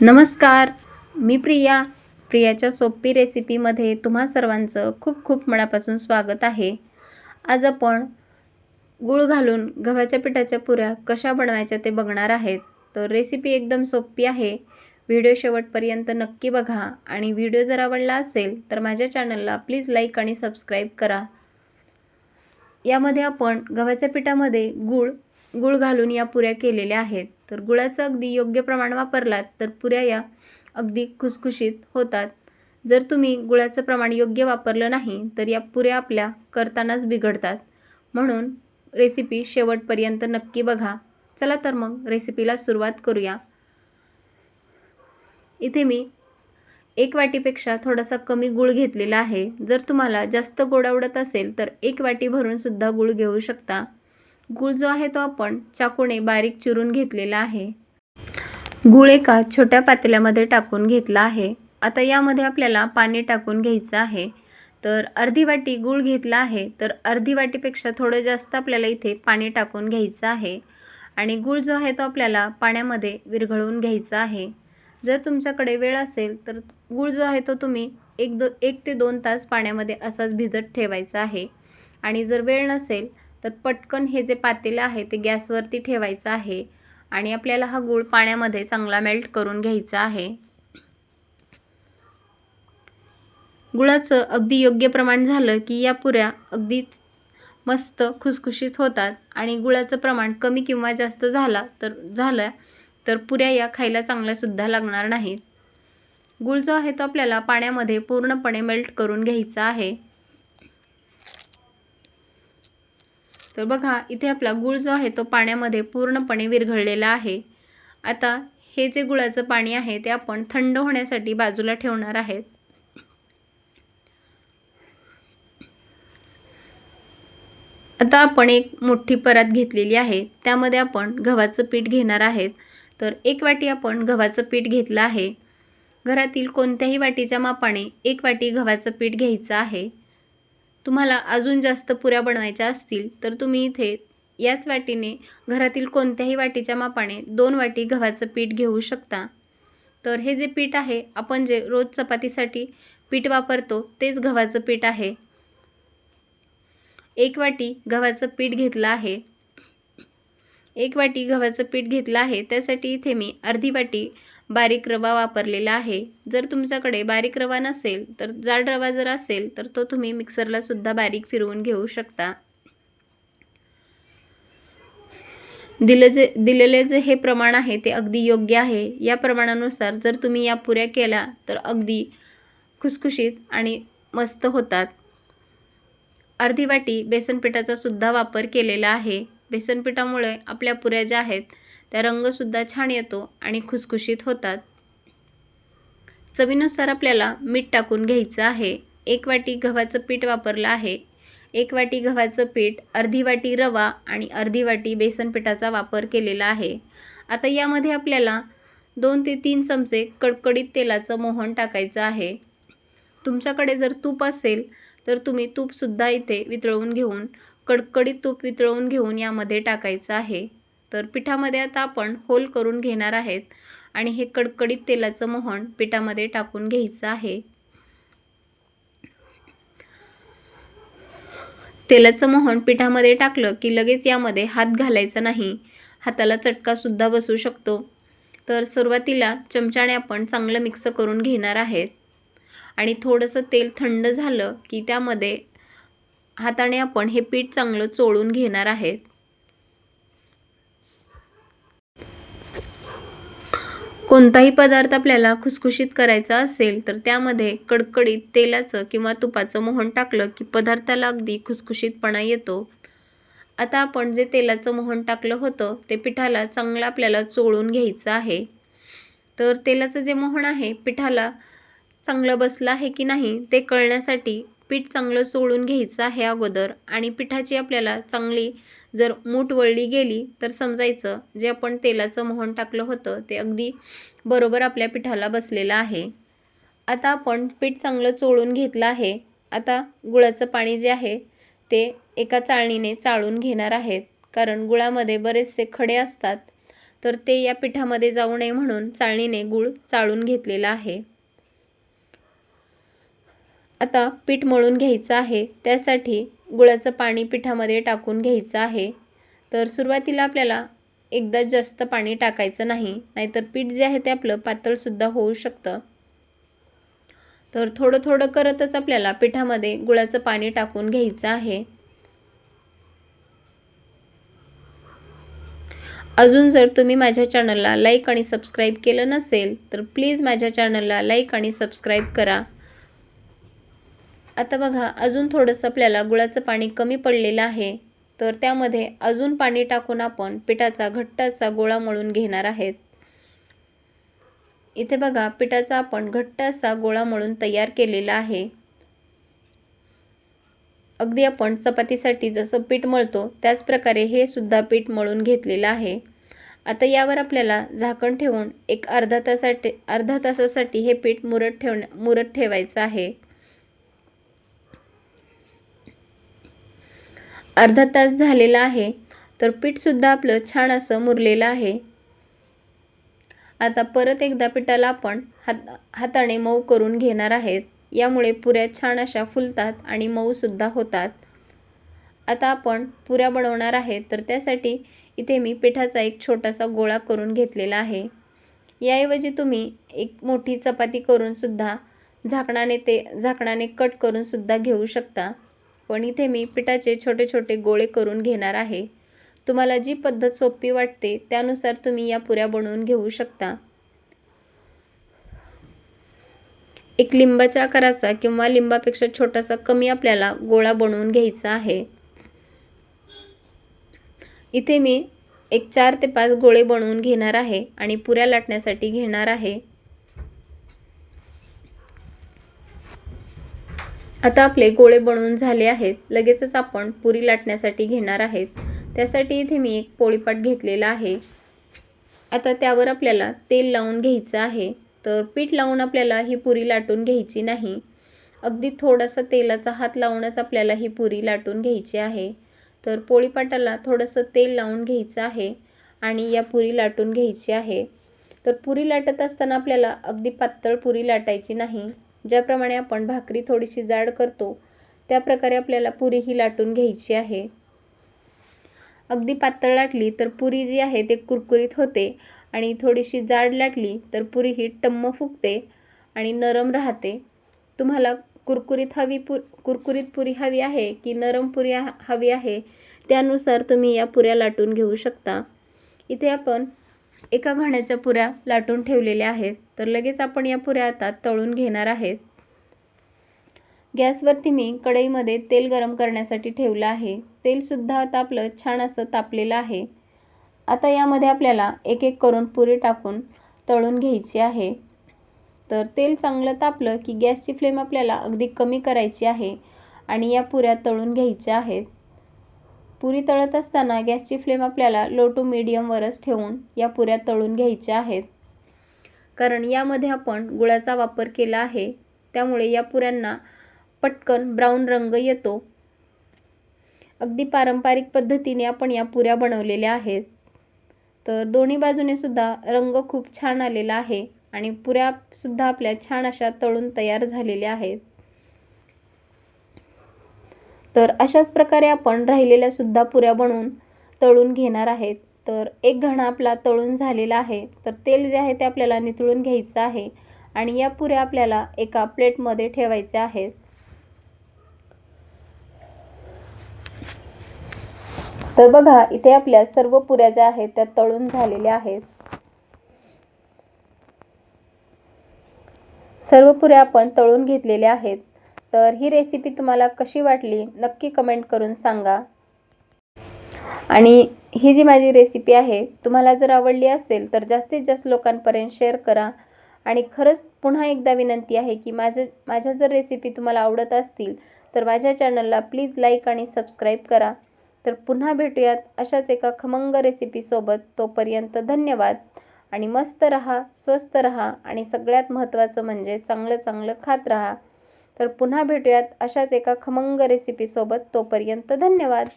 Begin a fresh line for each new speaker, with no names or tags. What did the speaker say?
नमस्कार मी प्रिया. प्रियाच्या सोपी रेसिपीमध्ये तुम्हा सर्वांचं खूप खूप मनापासून स्वागत आहे. आज आपण गूळ घालून गव्हाच्या पिठाच्या पुऱ्या कशा बनवायच्या ते बघणार आहेत. तर रेसिपी एकदम सोपी आहे. व्हिडिओ शेवटपर्यंत नक्की बघा आणि व्हिडिओ जर आवडला असेल तर माझ्या चॅनलला प्लीज लाईक आणि सबस्क्राईब करा. यामध्ये आपण गव्हाच्या पिठामध्ये गूळ गूळ घालून या पुऱ्या केलेल्या आहेत. तर गुळाचं अगदी योग्य प्रमाण वापरलात तर पुऱ्या या अगदी खुसखुशीत होतात. जर तुम्ही गुळाचं प्रमाण योग्य वापरलं नाही तर या पुऱ्या आपल्या करतानाच बिघडतात. म्हणून रेसिपी शेवटपर्यंत नक्की बघा. चला तर मग रेसिपीला सुरुवात करूया. इथे मी एक वाटीपेक्षा थोडासा कमी गूळ घेतलेला आहे. जर तुम्हाला जास्त गोड आवडत असेल तर एक वाटी भरून सुद्धा गूळ घेऊ शकता. गूळ जो आहे तो आपण चाकूने बारीक चिरून घेतलेला आहे. गूळ एका छोट्या पातेल्यामध्ये टाकून घेतला आहे. आता यामध्ये आपल्याला पाणी टाकून घ्यायचं आहे. तर अर्धी वाटी गूळ घेतला आहे. तर अर्धी वाटीपेक्षा थोडं जास्त आपल्याला इथे पाणी टाकून घ्यायचं आहे. आणि गूळ जो आहे तो आपल्याला पाण्यामध्ये विरघळवून घ्यायचा आहे. जर तुमच्याकडे वेळ असेल तर गूळ जो आहे तो तुम्ही एक दो एक ते दोन तास पाण्यामध्ये असाच भिजत ठेवायचा आहे. आणि जर वेळ नसेल तर पटकन हे जे पातेलं आहे ते गॅसवरती ठेवायचं आहे आणि आपल्याला हा गूळ पाण्यामध्ये चांगला मेल्ट करून घ्यायचा आहे. गुळाचं अगदी योग्य प्रमाण झालं की या पुऱ्या अगदीच मस्त खुसखुशीत होतात आणि गुळाचं प्रमाण कमी किंवा जास्त झाला तर झालं तर पुऱ्या या खायला चांगल्यासुद्धा लागणार नाहीत. गुळ जो आहे तो आपल्याला पाण्यामध्ये पूर्णपणे मेल्ट करून घ्यायचा आहे. तर बघा इथे आपला गूळ जो आहे तो पाण्यामध्ये पूर्णपणे विरघळलेला आहे. आता हे जे गुळाचं पाणी आहे ते आपण थंड होण्यासाठी बाजूला ठेवणार आहेत. आता आपण एक मोठी परात घेतलेली आहे. त्यामध्ये आपण गव्हाचं पीठ घेणार आहेत. तर एक वाटी आपण गव्हाचं पीठ घेतलं आहे. घरातील कोणत्याही वाटीच्या मापाने एक वाटी गव्हाचं पीठ घ्यायचं आहे. तुम्हाला अजून जास्त पुऱ्या बनवायच्या असतील तर तुम्ही इथे याच वाटीने घरातील कोणत्याही वाटीच्या मापाने दोन वाटी गव्हाचं पीठ घेऊ शकता. तर हे जे पीठ आहे आपण जे रोज चपातीसाठी पीठ वापरतो तेच गव्हाचं पीठ आहे. एक वाटी गव्हाचं पीठ घेतलं आहे. एक वाटी गव्हाचं पीठ घेतलं आहे त्यासाठी इथे मी अर्धी वाटी बारीक रवा वापरलेला आहे. जर तुमच्याकडे बारीक रवा नसेल तर जाड रवा जर असेल तर तो तुम्ही मिक्सरलासुद्धा बारीक फिरवून घेऊ शकता. दिलं जे दिलेले जे हे प्रमाण आहे ते अगदी योग्य आहे. या प्रमाणानुसार जर तुम्ही या पुऱ्या केल्या तर अगदी खुसखुशीत आणि मस्त होतात. अर्धी वाटी बेसनपिठाचा सुद्धा वापर केलेला आहे. बेसनपिठामुळे आपल्या पुऱ्या ज्या आहेत त्या रंगसुद्धा छान येतो आणि खुसखुशीत होतात. चवीनुसार आपल्याला मीठ टाकून घ्यायचं आहे. एक वाटी गव्हाचं पीठ वापरलं आहे. एक वाटी गव्हाचं पीठ अर्धी वाटी रवा आणि अर्धी वाटी बेसन पिठाचा वापर केलेला आहे. आता यामध्ये आपल्याला दोन ते तीन चमचे कडकडीत तेलाचं मोहन टाकायचं आहे. तुमच्याकडे जर तूप असेल तर तुम्ही तूपसुद्धा इथे वितळवून घेऊन कडकडीत तूप वितळवून घेऊन यामध्ये टाकायचं आहे. तर पिठामध्ये आता आपण होल करून घेणार आहेत आणि हे कडकडीत तेलाचं मोहन पिठामध्ये टाकून घ्यायचं आहे. तेलाचं मोहन पिठामध्ये टाकलं की लगेच यामध्ये हात घालायचा नाही. हाताला चटकासुद्धा बसू शकतो. तर सुरुवातीला चमच्याने आपण चांगलं मिक्स करून घेणार आहेत. आणि थोडंसं तेल थंड झालं की त्यामध्ये हाताने आपण हे पीठ चांगलं चोळून घेणार आहेत. कोणताही पदार्थ आपल्याला खुसखुशीत करायचा असेल तर त्यामध्ये कडकडीत तेलाचं किंवा तुपाचं मोहन टाकलं की पदार्थाला अगदी खुसखुशीतपणा येतो. आता आपण जे तेलाचं मोहन टाकलं होतं ते पिठाला चांगलं आपल्याला चोळून घ्यायचं आहे. तर तेलाचं जे मोहन आहे पिठाला चांगलं बसलं आहे की नाही ते कळण्यासाठी पीठ चांगलं चोळून घ्यायचं आहे अगोदर आणि पिठाची आपल्याला चांगली जर मूठ वळली गेली तर समजायचं जे आपण तेलाचं मोहन टाकलं होतं ते अगदी बरोबर आपल्या पिठाला बसलेलं आहे. आता आपण पीठ चांगलं चोळून घेतलं आहे. आता गुळाचं पाणी जे आहे ते एका चाळणीने चाळून घेणार आहेत. कारण गुळामध्ये बरेचसे खडे असतात. तर ते या पिठामध्ये जाऊ नये म्हणून चाळणीने गूळ चाळून घेतलेला आहे. आता पीठ मळून घ्यायचं आहे. त्यासाठी गुळाचं पाणी पिठामध्ये टाकून घ्यायचं आहे. तर सुरुवातीला आपल्याला एकदा जास्त पाणी टाकायचं नाही नाहीतर पीठ जे आहे ते आपलं पातळसुद्धा होऊ शकतं. तर थोडं थोडं करतच आपल्याला पिठामध्ये गुळाचं पाणी टाकून घ्यायचं आहे. अजून जर तुम्ही माझ्या चॅनलला लाईक आणि सबस्क्राईब केलं नसेल तर प्लीज माझ्या चॅनलला लाईक आणि सबस्क्राईब करा. आता बघा अजून थोडंसं आपल्याला गुळाचं पाणी कमी पडलेलं आहे तर त्यामध्ये अजून पाणी टाकून आपण पिठाचा घट्ट असा गोळा मळून घेणार आहेत. इथे बघा पिठाचा आपण घट्ट असा गोळा मळून तयार केलेला आहे. अगदी आपण चपातीसाठी जसं पीठ मळतो त्याच प्रकारे हे सुद्धा पीठ मळून घेतलेलं आहे. आता यावर आपल्याला झाकण ठेवून एक अर्धा तासाठी अर्धा तासासाठी हे पीठ मुरत ठेवण्या मुरत ठेवायचं आहे. अर्धा तास झालेला आहे तर पीठसुद्धा आपलं छान असं मुरलेलं आहे. आता परत एकदा पिठाला आपण हात हाताने मऊ करून घेणार आहेत. यामुळे पुऱ्या छान अशा फुलतात आणि मऊसुद्धा होतात. आता आपण पुऱ्या बनवणार आहेत तर त्यासाठी इथे मी पिठाचा एक छोटासा गोळा करून घेतलेला आहे. याऐवजी तुम्ही एक मोठी चपाती करूनसुद्धा झाकणाने ते झाकणाने कट करूनसुद्धा घेऊ शकता. पण इथे मी पिठाचे छोटे छोटे गोळे करून घेणार आहे. तुम्हाला जी पद्धत सोपी वाटते त्यानुसार तुम्ही या पुऱ्या बनवून घेऊ शकता. एक लिंबाच्या आकाराचा किंवा लिंबापेक्षा छोटासा कमी आपल्याला गोळा बनवून घ्यायचा आहे. इथे मी एक चार ते पाच गोळे बनवून घेणार आहे आणि पुऱ्या लाटण्यासाठी घेणार आहे. आता आपले गोळे बनवून झाले आहेत. लगेचच आपण पुरी लाटण्यासाठी घेणार आहेत. त्यासाठी इथे मी एक पोळीपाट घेतलेला आहे. आता त्यावर आपल्याला तेल लावून घ्यायचं आहे. तर पीठ लावून आपल्याला ही पुरी लाटून घ्यायची नाही. अगदी थोडासा तेलाचा हात लावूनच आपल्याला ही पुरी लाटून घ्यायची आहे. तर पोळीपाटाला थोडंसं तेल लावून घ्यायचं आहे आणि या पुरी लाटून घ्यायची आहे. तर पुरी लाटत असताना आपल्याला अगदी पातळ पुरी लाटायची नाही. ज्याप्रमाणे आपण भाकरी थोडीशी जाड करतो त्या प्रकारे आपल्याला पुरी ही लाटून घ्यायची आहे. अगदी पातळ लाटली तर पुरी जी आहे ते कुरकुरीत होते आणि थोडीशी जाड लाटली तर पुरी ही टम्म फुगते आणि नरम राहते. तुम्हाला कुरकुरीत हवी पु कुरकुरीत पुरी हवी आहे की नरम पुरी हवी आहे त्यानुसार तुम्ही या पुऱ्या लाटून घेऊ शकता. इथे आपण एका घाण्याच्या पुऱ्या लाटून ठेवलेल्या आहेत. तर लगेच आपण या पुऱ्या आता तळून घेणार आहेत. गॅसवरती मी कढईमध्ये तेल गरम करण्यासाठी ठेवलं आहे. तेलसुद्धा आता आपलं छान असं तापलेलं आहे. आता यामध्ये आपल्याला एक एक करून पुरी टाकून तळून घ्यायची आहे. तर तेल चांगलं तापलं की गॅसची फ्लेम आपल्याला अगदी कमी करायची आहे आणि या पुऱ्या तळून घ्यायच्या आहेत. पुरी तळत असताना गॅसची फ्लेम आपल्याला लो टू मिडियमवरच ठेवून या पुऱ्या तळून घ्यायच्या आहेत. कारण यामध्ये आपण गुळाचा वापर केला आहे त्यामुळे या पुऱ्यांना पटकन ब्राऊन रंग येतो. अगदी पारंपरिक पद्धतीने आपण या पुऱ्या बनवलेल्या आहेत. तर दोन्ही बाजूने सुद्धा रंग खूप छान आलेला आहे आणि पुऱ्यासुद्धा आपल्या छान अशा तळून तयार झालेल्या आहेत. तर अशाच प्रकारे आपण राहिलेल्या सुद्धा पुऱ्या बनवून तळून घेणार आहेत. तर एक घणा आपला तळून झालेला आहे. तर तेल जे आहे ते आपल्याला नितळून घ्यायचं आहे आणि या पुऱ्या आपल्याला एका प्लेटमध्ये ठेवायच्या आहेत. तर बघा इथे आपल्या सर्व पुऱ्या ज्या आहेत त्या तळून झालेल्या आहेत. सर्व पुऱ्या आपण तळून घेतलेल्या आहेत. तर ही रेसिपी तुम्हाला कशी वाटली नक्की कमेंट करून सांगा. आणि ही जी माझी रेसिपी आहे तुम्हाला जर आवडली असेल तर जास्तीत जास्त लोकांपर्यंत शेअर करा. आणि खरंच पुन्हा एकदा विनंती आहे की माझं माझ्या जर रेसिपी तुम्हाला आवडत असतील तर माझ्या चॅनलला प्लीज लाईक आणि सबस्क्राईब करा. तर पुन्हा भेटूयात अशाच एका खमंग रेसिपीसोबत तोपर्यंत धन्यवाद. आणि मस्त रहा स्वस्त रहा आणि सगळ्यात महत्त्वाचं म्हणजे चांगलं चांगलं खात रहा. तर पुन्हा भेटूयात अशाच एका खमंग रेसिपीसोबत तोपर्यंत धन्यवाद.